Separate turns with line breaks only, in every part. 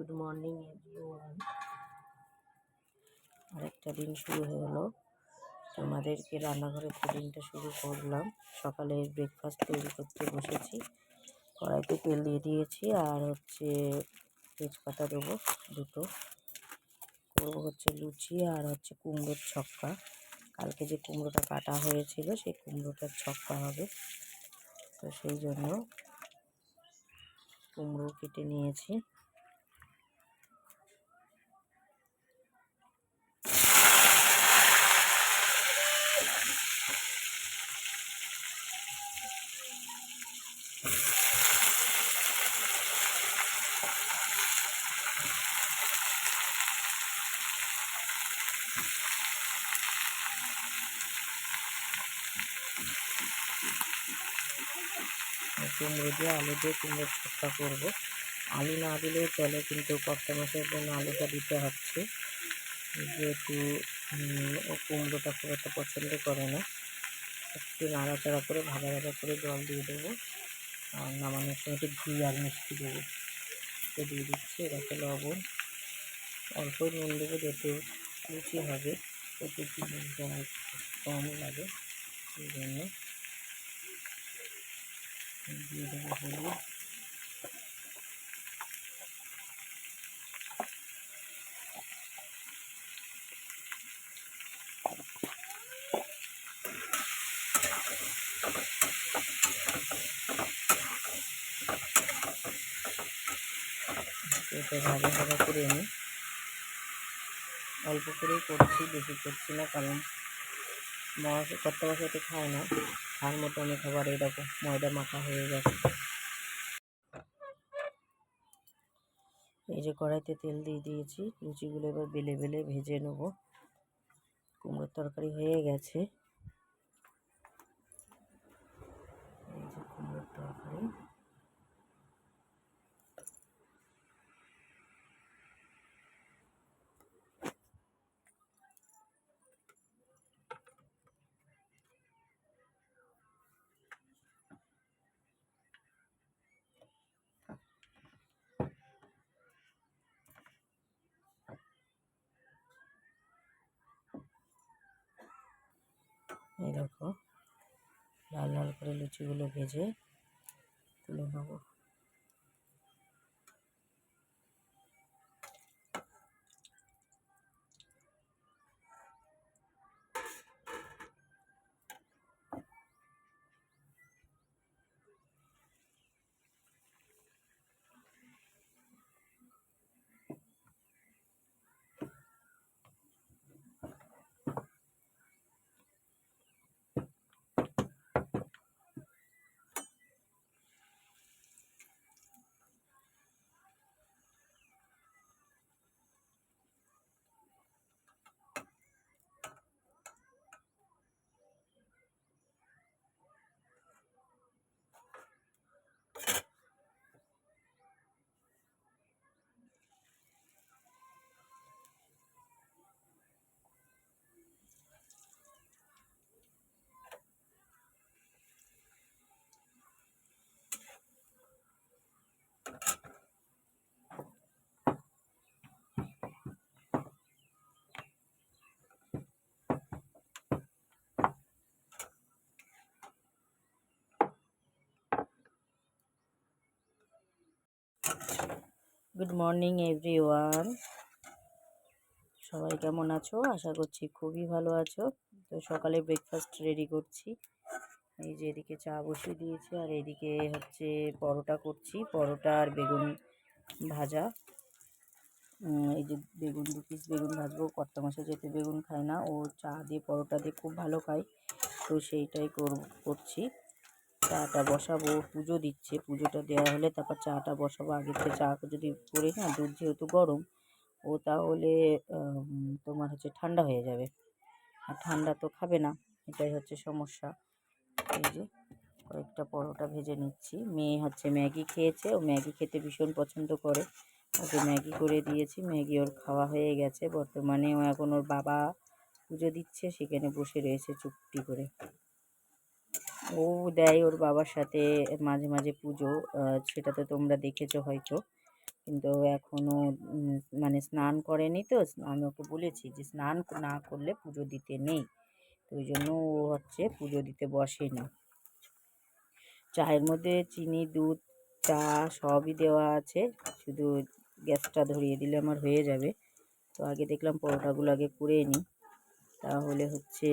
Good morning everyone. আরেকটা দিন শুরু হয়ে গেলো। তোমাদেরকে রান্নাঘরের দিনটা শুরু করলাম। সকালে ব্রেকফাস্ট তৈরি করতে বসেছি। কড়াইতে তেল দিয়ে দিয়েছি আর হচ্ছে তেজপাতা দেবো দুটো। করব হচ্ছে লুচি আর হচ্ছে কুমড়োর ছক্কা। কালকে যে কুমড়োটা কাটা হয়েছিল, সেই কুমড়োটার ছক্কা হবে। তো সেই জন্য কুমড়ো কেটে নিয়েছি। কুমড়ো দিয়ে আলু দিয়ে কুমড়োর ছক্কা করব। আলু না দিলেও চলে, কিন্তু কর্তা মাছের জন্য আলুটা দিতে হচ্ছে। যেহেতু ও কুমড়োটা খুব একটা পছন্দ করে না, একটু নাড়াচাড়া করে ভাজা ভাজা করে জল দিয়ে দেবো। আর নামানোর সময় একটু ঘি আর মিষ্টি দেবো। তো দিয়ে দিচ্ছি, এটাকে লবণ। অল্প নুন দেবো যেহেতু লুচি হবে একটু কম লাগে সেই জন্য। দিয়ে দেবো করে নিই। অল্প করেই করছি, বেশি করছি না, কারণ মশা কর্তা মশা তো খায় না। মতো আমি খাবার এরকম ময়দা মাখা হয়ে গেছে। এই যে কড়াইতে তেল দিয়ে দিয়েছি, লুচিগুলো এবার বেলে বেলে ভেজে নেব। কুমড়োর তরকারি হয়ে গেছে এই যে কুমড়োর তরকারি এই দেখো লাল লাল করে লুচিগুলো ভেজে তুলে নেব। গুড মর্নিং এভরিওয়ান সবাই কেমন আছো? আশা করছি খুবই ভালো আছো। তো সকালে ব্রেকফাস্ট রেডি করছি। এই যে এদিকে চা বসিয়ে দিয়েছি, আর এদিকে হচ্ছে পরোটা করছি। পরোটা আর বেগুন ভাজা। এই যে বেগুন, দু পিস বেগুন ভাজবো। কর্তা মাসে যেতে বেগুন খায় না, ও চা দিয়ে, পরোটা দিয়ে খুব ভালো খায়। তো সেইটাই করছি। চাটা বসাবো, পুজো দিচ্ছে। পুজোটা দেওয়া হলে তারপর চাটা বসাবো। আগে থেকে চা যদি করি না, দুধ যেহেতু গরম, ও তাহলে তোমার হচ্ছে ঠান্ডা হয়ে যাবে। আর ঠান্ডা তো খাবে না, এটাই হচ্ছে সমস্যা। এই যে, কয়েকটা পরোটা ভেজে নিচ্ছি। মেয়ে হচ্ছে ম্যাগি খেয়েছে, ও ম্যাগি খেতে ভীষণ পছন্দ করে। ওকে ম্যাগি করে দিয়েছি, ম্যাগি ওর খাওয়া হয়ে গেছে। বর্তমানে ও এখন ওর বাবা পুজো দিচ্ছে, সেখানে বসে রয়েছে চুপটি করে। ও দেয় ওর বাবার সাথে মাঝে মাঝে পুজো। সেটা তো তোমরা দেখেছ হয়তো। কিন্তু এখনও মানে স্নান করেনি তো, আমি ওকে বলেছি যে স্নান না করলে পুজো দিতে নেই। তো ওই জন্য ও হচ্ছে পুজো দিতে বসে না চায়ের মধ্যে চিনি, দুধ, চা সবই দেওয়া আছে। শুধু গ্যাসটা ধরিয়ে দিলে আমার হয়ে যাবে। তো আগে দেখলাম পরোটাগুলো আগে করে নিই তাহলে হচ্ছে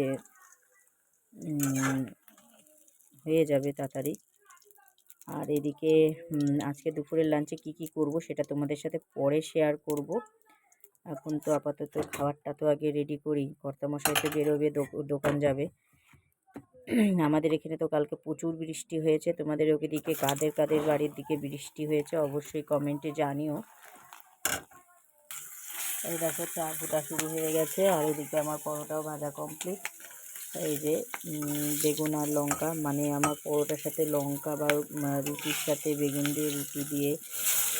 হয়ে যাবে তাড়াতাড়ি। আর এদিকে আজকে দুপুরের লাঞ্চে কি কি করব সেটা তোমাদের সাথে পরে শেয়ার করব। এখন তো আপাতত খাবারটা তো আগে রেডি করি। কর্তামশাই তো বেরোবে দোকান যাবে। আমাদের এখানে তো কালকে প্রচুর বৃষ্টি হয়েছে। তোমাদের ওকে দিকে কাদের কাদের বাড়ির দিকে বৃষ্টি হয়েছে অবশ্যই কমেন্টে জানিও। এই দেখো চা ফুটা শুরু হয়ে গেছে আর এদিকে আমার পরোটাও ভাজা কমপ্লিট এই যে বেগুন আর লঙ্কা মানে আমার পরোটার সাথে লঙ্কা বা রুটির সাথে বেগুন দিয়ে রুটি দিয়ে,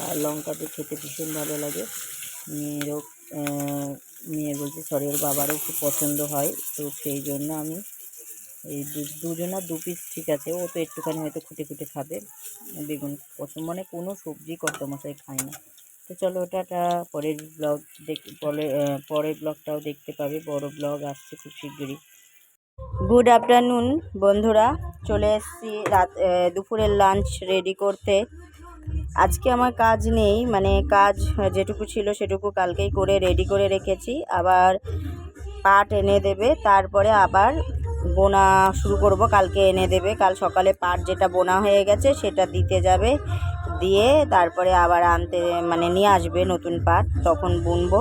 আর লঙ্কা দিয়ে খেতে ভীষণ ভালো লাগে। মেয়েরও মেয়ের বলছি, সরি, ওর বাবারও খুব পছন্দ হয়, তো সেই জন্য আমি এই দুজনা দু পিস ঠিক আছে, ও তো একটুখানি হয়তো খুঁটে খুঁটে খাবে, বেগুন পছন্দ মানে কোনো সবজি কত মশাই খায় না। তো চলো ওটা একটা পরের ব্লগ দেখ, পরে পরের ব্লগটাও দেখতে পাবে, বড় ব্লগ আসছে খুব শিগগিরই। গুড আফটারনুন বন্ধুরা। চলে এসেছি রাত দুপুরের লাঞ্চ রেডি করতে। আজকে আমার কাজ নেই মানে কাজ যেটুকু ছিল সেটুকু কালকেই করে রেডি করে রেখেছি। আবার পাট এনে দেবে, তারপরে আবার বোনা শুরু করব, কালকে এনে দেবে। কাল সকালে পাট যেটা বোনা হয়ে গেছে সেটা দিতে যাবে। দিয়ে তারপরে আবার আনতে মানে নিয়ে আসবে নতুন পাট, তখন বুনবো।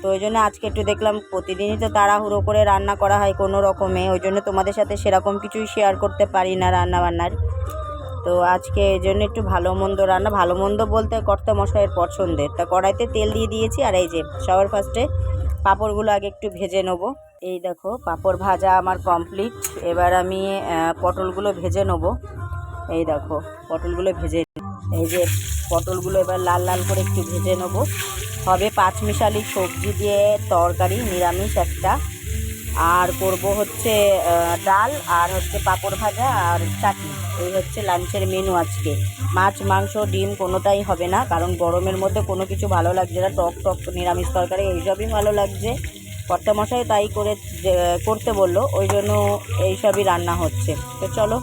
তো ওই জন্য আজকে একটু দেখলাম প্রতিদিনই তো তাড়াহুড়ো করে রান্না করা হয় কোনো রকমে, ওই জন্য তোমাদের সাথে সেরকম কিছুই শেয়ার করতে পারি না রান্না বান্নার তো আজকে এই জন্য একটু ভালো মন্দ রান্না, ভালো মন্দ বলতে কর্তা মশাইয়ের পছন্দের। তা কড়াইতে তেল দিয়ে দিয়েছি, আর এই যে সবার ফার্স্টে পাঁপড়গুলো আগে একটু ভেজে নেব। এই দেখো, পাঁপড় ভাজা আমার কমপ্লিট এবার আমি পটলগুলো ভেজে নেব। এই দেখো, পটলগুলো ভেজে এই যে পটলগুলো এবার লাল লাল করে একটু ভেজে নেব। হবে পাঁচমিশালি সবজি দিয়ে তরকারি, নিরামিষ একটা। আর করব হচ্ছে ডাল আর হচ্ছে পাঁপড় ভাজা আর চাটনি। এই হচ্ছে লাঞ্চের মেনু আজকে। মাছ, মাংস, ডিম কোনোটাই হবে না, কারণ গরমের মধ্যে কোনো কিছু ভালো লাগছে না। টক টক নিরামিষ তরকারি, এইসবই ভালো লাগছে। কর্তামশাই তাই করে করতে বলল, ওই জন্য এইসবই রান্না হচ্ছে। তো চলো,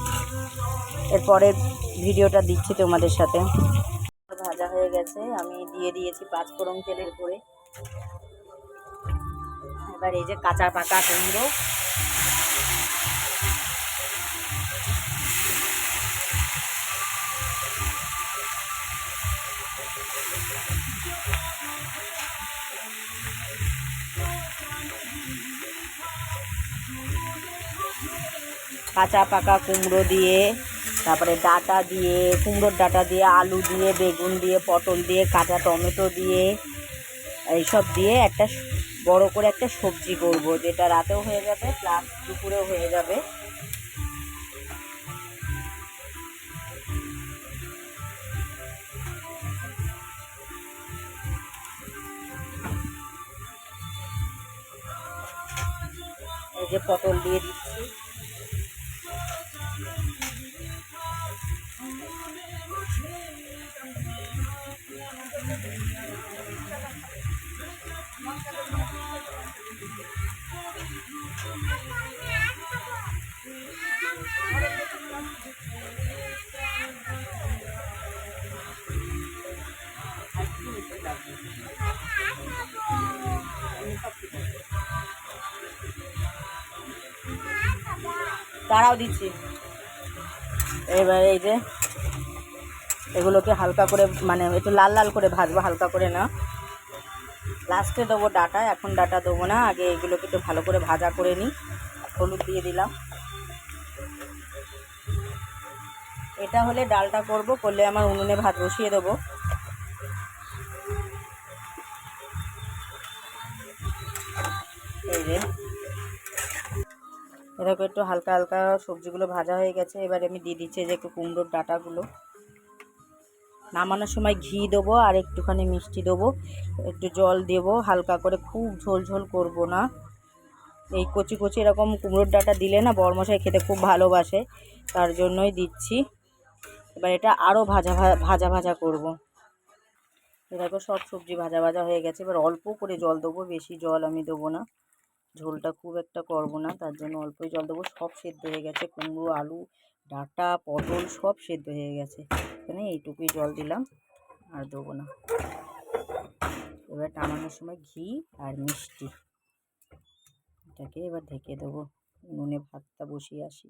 এরপরে ভিডিওটা দিচ্ছি তোমাদের সাথে। ভাজা হয়ে গেছে, আমি দিয়ে দিয়েছি পাঁচ পাঁচফোড়ন তেলের করে এবার এই যে কাঁচা পাকা কুমড়ো। কাঁচা পাকা কুমড়ো দিয়ে তারপরে ডাটা দিয়ে, কুমড়োর ডাটা দিয়ে, আলু দিয়ে, বেগুন দিয়ে, পটল দিয়ে, কাঁচা টমেটো দিয়ে, এইসব দিয়ে একটা বড় করে একটা সবজি করব, যেটা রাতেও হয়ে যাবে প্লাস দুপুরেও হয়ে যাবে। এই যে পটল দিয়ে দিচ্ছি। দাঁড়াও দিচ্ছি। এবার এই যে, এগুলোকে হালকা করে মানে একটু লাল লাল করে ভাজবো, হালকা করে না। লাস্টে দেবো ডাটা, এখন ডাটা দেবো না, আগে এগুলোকে একটু ভালো করে ভাজা করে নিই। হলুদ দিয়ে দিলাম। এটা হলে ডালটা করব, করলে আমার উনুনে ভাত বসিয়ে দেবো। এরকম একটু হালকা হালকা সবজিগুলো ভাজা হয়ে গেছে, এবারে আমি দিয়ে দিচ্ছি যে একটু কুমড়োর ডাটাগুলো। নামানোর সময় ঘি দেবো আর একটুখানি মিষ্টি দেবো, একটু জল দেবো, হালকা করে খুব ঝোল ঝোল করব না। এই কচি কচি এরকম কুমড়োর ডাটা দিলে না বরমশাই খেতে খুব ভালোবাসে, তার জন্যই দিচ্ছি। এবার এটা আরও ভাজা ভাজা ভাজা করব। দেখো সব সবজি ভাজা ভাজা হয়ে গেছে, এবার অল্প করে জল দেবো, বেশি জল আমি দেবো না। ঝোলটা খুব একটা করব না, তার জন্য অল্পই জল দেবো। সব সেদ্ধ হয়ে গেছে, কুমড়ো, আলু, ডাটা, পটল সব সেদ্ধ হয়ে গেছে। এখানে এইটুকুই জল দিলাম, আর দেবো না। এবার টানানোর সময় ঘি আর মিষ্টি। এটাকে এবার ঢেকে দেবো, উনুনে ভাতটা বসিয়ে আসি।